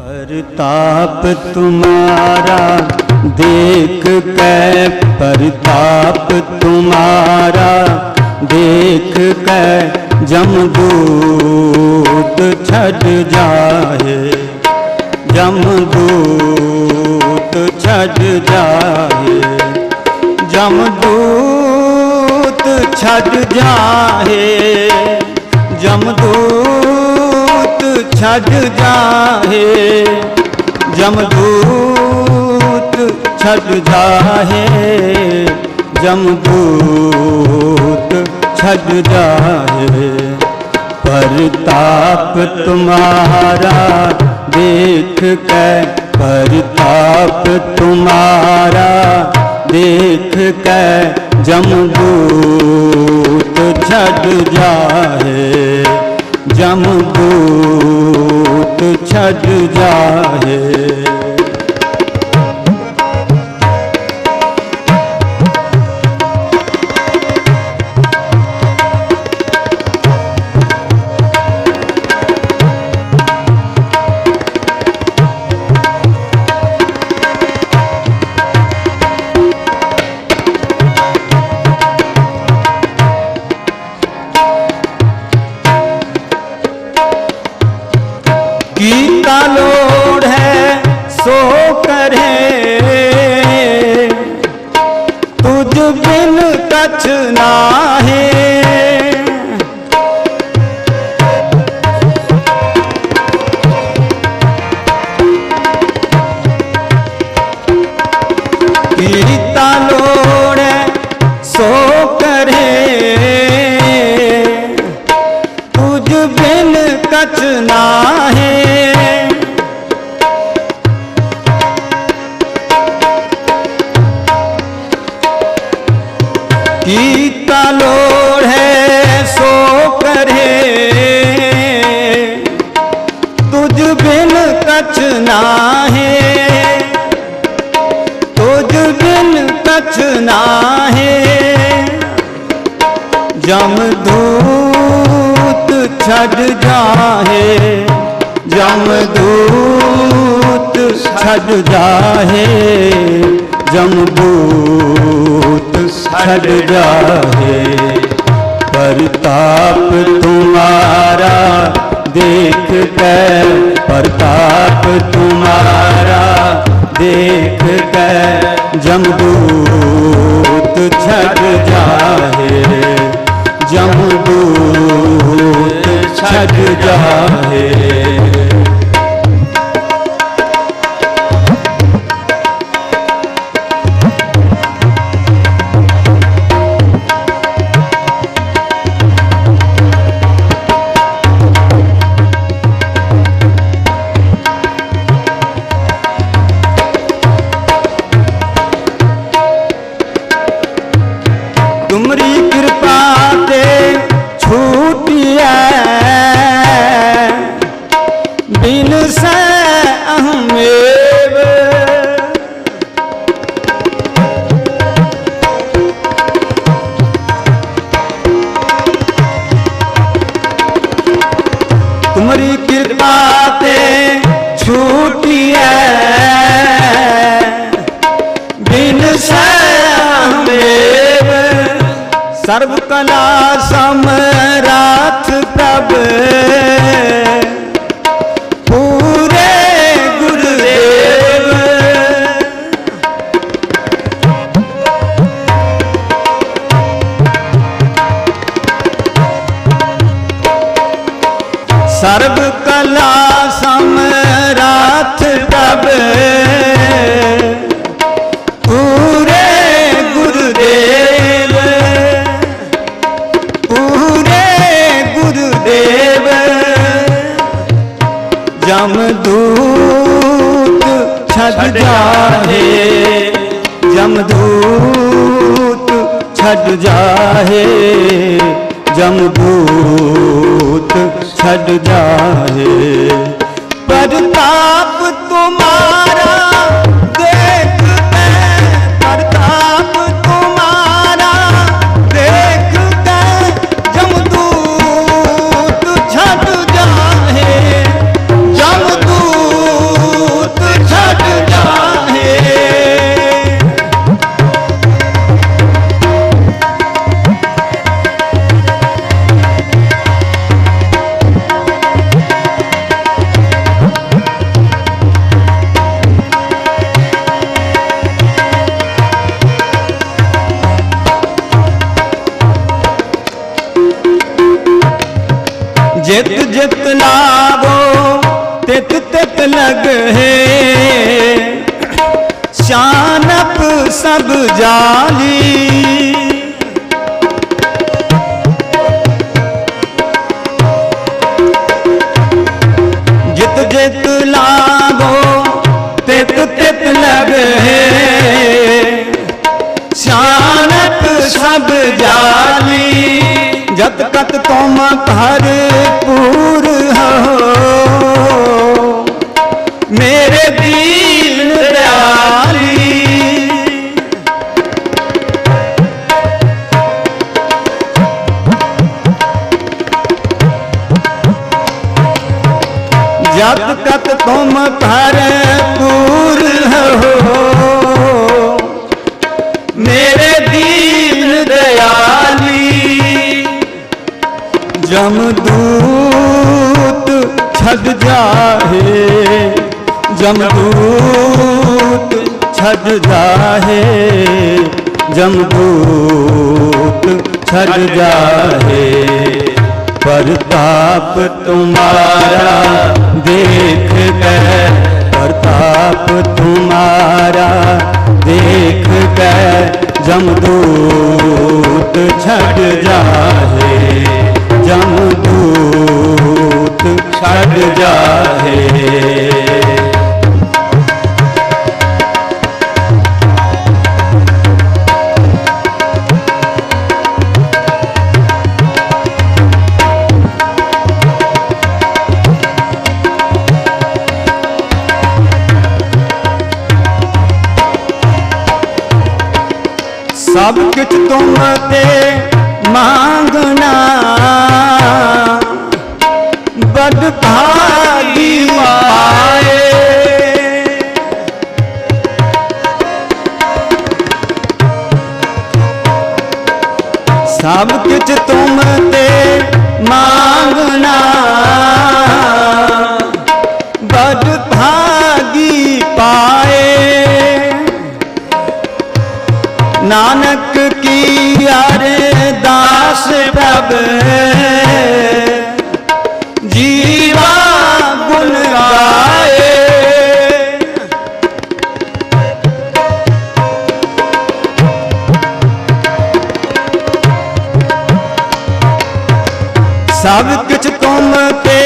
परताप तुम्हारा देख कै परताप तुम्हारा देख कै जमदूत छट जाए जमदूत छट जाए जमदूत छट जाए जमदूत छट जाए जमदूत छट जाए जमदूत छट जाए परताप तुम्हारा देख कै परताप तुम्हारा देख कै जमदूत छट जाए जमदूत ਛੱਡ ਜਾਏ बिन कछ ਜਮਬੂਤ ਛੱਡਦਾ ਹੈ ਜਮਬੂਤ ਛੱਡਦਾ ਹੈ ਪ੍ਰਤਾਪ ਤੁਮਾਰਾ ਦੇਖ ਕੇ ਪ੍ਰਤਾਪ ਤੁਮਾਰਾ ਦੇਖ ਕੇ ਜਮਦੂਤ ਛੱਡ ਜਾਹੇ ਜਮਦੂਤ ਛੱਡ ਜਾਹੇ ਸਰਬ ਕਲਾ ਸਮਰਾਥ ਪ੍ਰਭ। ਪੂਰੇ ਗੁਰਦੇਵ। ਸਰਬ ਜਮਦੂਤ ਛੱਡ ਜਾਹੇ। ਜਮਦੂਤ ਛੱਡ ਜਾਹੇ। ਜਮਦੂਤ ਛੱਡ ਜਾਹੇ। ਪ੍ਰਤਾਪ ਤੁਮਾਰ ਤਿਤ ਲਾਵੋ ਤਿਤ ਤਿਤ ਲਗਹਿ। ਸ਼ਾਨਪ ਸਭ ਜਾਲੀ। ਜਿਤ ਜਿਤ ਲਾਵੋ ਤਿਤ ਤਿਤ ਲਗਹਿ। ਸ਼ਾਨਪ ਸਭ ਜਾਲੀ। ਜਤ ਕਤ ਤੁਮ ਘਰ ਪੂ ਜਮਦੂਤ ਛੱਡ ਜਾਹੇ। ਜਮਦੂਤ ਛੱਡ ਜਾਹੇ। ਜਮਦੂਤ ਛੱਡ ਜਾਹੇ। ਪ੍ਰਤਾਪ ਤੁਮਾਰਾ ਦੇਖ ਕੇ ਪ੍ਰਤਾਪ ਤੁਮਾਰਾ ਦੇਖ ਕੇ ਜਮਦੂਤ ਛੱਡ ਜਾਹੇ ਜਮਦੂਤ ਛੱਡ ਜਾਹੇ। ਸਭ ਕੁਝ ਤੁਮ ਤੇ ਮੰਗਣਾ। ਬਦ ਭਾਗੀ ਪਾਏ ਸਭ ਕੁਝ ਤੁਮ ਨਾਨਕ ਕੀ ਅਰਦਾਸ ਪ੍ਰਭ ਜੀਵਾ ਗੁਣ ਗਾਏ। ਸਭ ਕੁਛ ਤੁਮ ਤੇ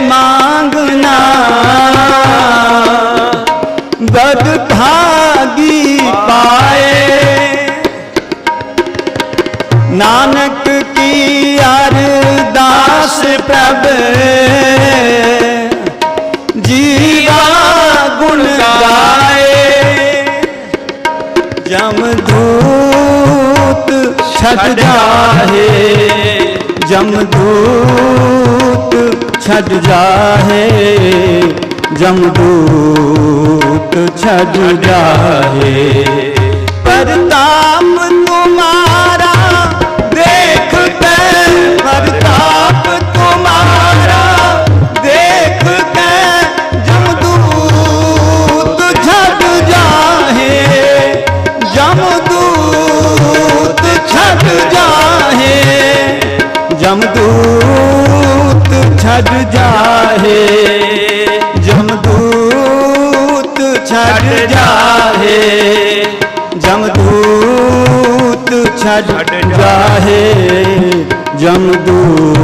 ਮੰਗਣਾ। ਬਦ ਭਾਗੀ ਪਾਏ। ਨਾਨਕ ਕੀ ਅਰਦਾਸ ਪ੍ਰਭ? ਜੀਵਾ ਗੁਣ ਗਾਏ। ਜਮਦੂਤ ਛੱਡ ਜਾਹੇ। ਜਮਦੂਤ ਛੱਡ ਜਾਹੇ। ਜਮਦੂਤ ਛੱਡ ਜਾਹੇ। ਛੱਡ ਜਾਹੇ ਜਮਦੂਤ ਛੱਡ ਜਾਹੇ ਜਮਦੂਤ ਛੱਡ ਜਾਹੇ ਜਮਦੂਤ ਛੱਡ ਜਾਹੇ ਜਮਦੂਤ